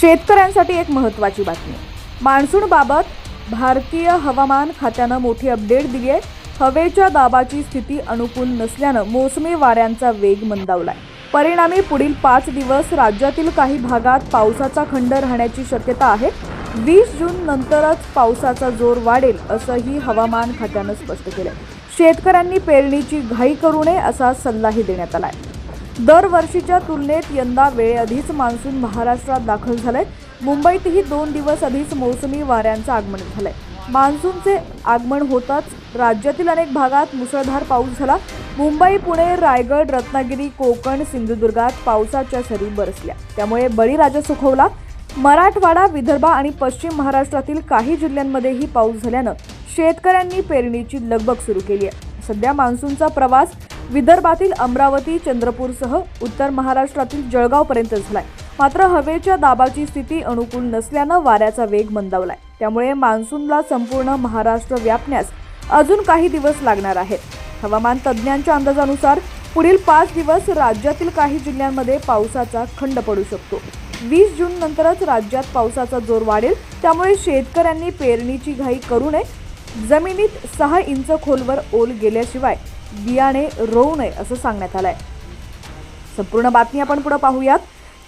शेतकऱ्यांसाठी एक महत्त्वाची बातमी. मान्सूनबाबत भारतीय हवामान खात्यानं मोठी अपडेट दिली आहे. हवेच्या दाबाची स्थिती अनुकूल नसल्यानं मोसमी वाऱ्यांचा वेग मंदावलाय. परिणामी पुढील पाच दिवस राज्यातील काही भागात पावसाचा खंड राहण्याची शक्यता आहे. वीस जून नंतरच पावसाचा जोर वाढेल असंही हवामान खात्यानं स्पष्ट केलंय. शेतकऱ्यांनी पेरणीची घाई करू नये असा सल्लाही देण्यात आला आहे दरवर्षीच्या तुलनेत यंदा वेळेआधीच मान्सून महाराष्ट्रात दाखल झालाय. मुंबईतही दोन दिवस आधीच मोसमी वाऱ्यांचं आगमन झालंय. मान्सूनचे आगमन होताच राज्यातील अनेक भागात मुसळधार पाऊस झाला. मुंबई पुणे रायगड रत्नागिरी कोकण सिंधुदुर्गात पावसाच्या सरी बरसल्या. त्यामुळे बळीराजा सुखवला. मराठवाडा विदर्भ आणि पश्चिम महाराष्ट्रातील काही जिल्ह्यांमध्येही पाऊस झाल्यानं शेतकऱ्यांनी पेरणीची लगबग सुरू केली आहे. सध्या मान्सूनचा प्रवास विदर्भातील अमरावती चंद्रपूरसह उत्तर महाराष्ट्रातील जळगावपर्यंत झालाय. मात्र हवेच्या दाबाची स्थिती अनुकूल नसल्यानं वाऱ्याचा वेग मंदावलाय. त्यामुळे मान्सूनला संपूर्ण महाराष्ट्र व्यापण्यास अजून काही दिवस लागणार आहेत. हवामान तज्ज्ञांच्या अंदाजानुसार पुढील पाच दिवस राज्यातील काही जिल्ह्यांमध्ये पावसाचा खंड पडू शकतो. वीस जून नंतरच राज्यात पावसाचा जोर वाढेल. त्यामुळे शेतकऱ्यांनी पेरणीची घाई करू नये. जमिनीत सहा इंच खोलवर ओल गेल्याशिवाय बियाणे रोवू नये असं सांगण्यात आलंय. संपूर्ण बातमी आपण पुढे पाहूयात.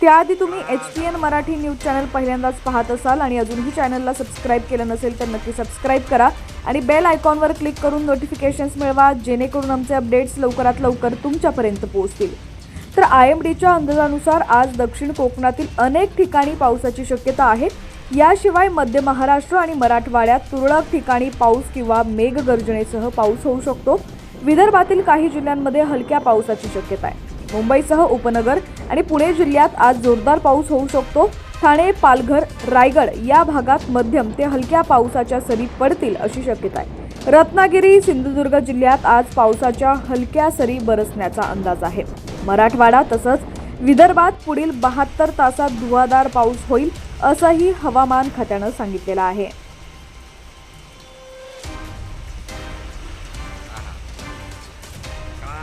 त्याआधी तुम्ही H P N Marathi news channel पहिल्यांदाच पाहत असाल आणि अजूनही चॅनलला सबस्क्राईब केलं नसेल तर नक्की सबस्क्राईब करा आणि बेल आयकॉनवर क्लिक करून नोटिफिकेशन्स मिळवा जेणेकरून आमचे अपडेट्स लवकरात लवकर तुमच्यापर्यंत पोहोचतील. तर आय एम डीच्या अंदाजानुसार आज दक्षिण कोकणातील अनेक ठिकाणी पावसाची शक्यता आहे. याशिवाय मध्य महाराष्ट्र आणि मराठवाड्यात तुरळक ठिकाणी पाऊस किंवा मेघगर्जनेसह पाऊस होऊ शकतो. विदर्भातील काही जिल्ह्यांमध्ये हलक्या पावसाची शक्यता आहे. मुंबईसह उपनगर आणि पुणे जिल्ह्यात आज जोरदार पाऊस होऊ शकतो. ठाणे पालघर रायगड या भागात मध्यम ते हलक्या पावसाच्या सरी पडतील अशी शक्यता आहे. रत्नागिरी सिंधुदुर्ग जिल्ह्यात आज पावसाच्या हलक्या सरी बरसण्याचा अंदाज आहे. मराठवाडा तसंच विदर्भात पुढील बहात्तर तासात धुवाधार पाऊस होईल असंही हवामान खात्यानं सांगितलेलं आहे.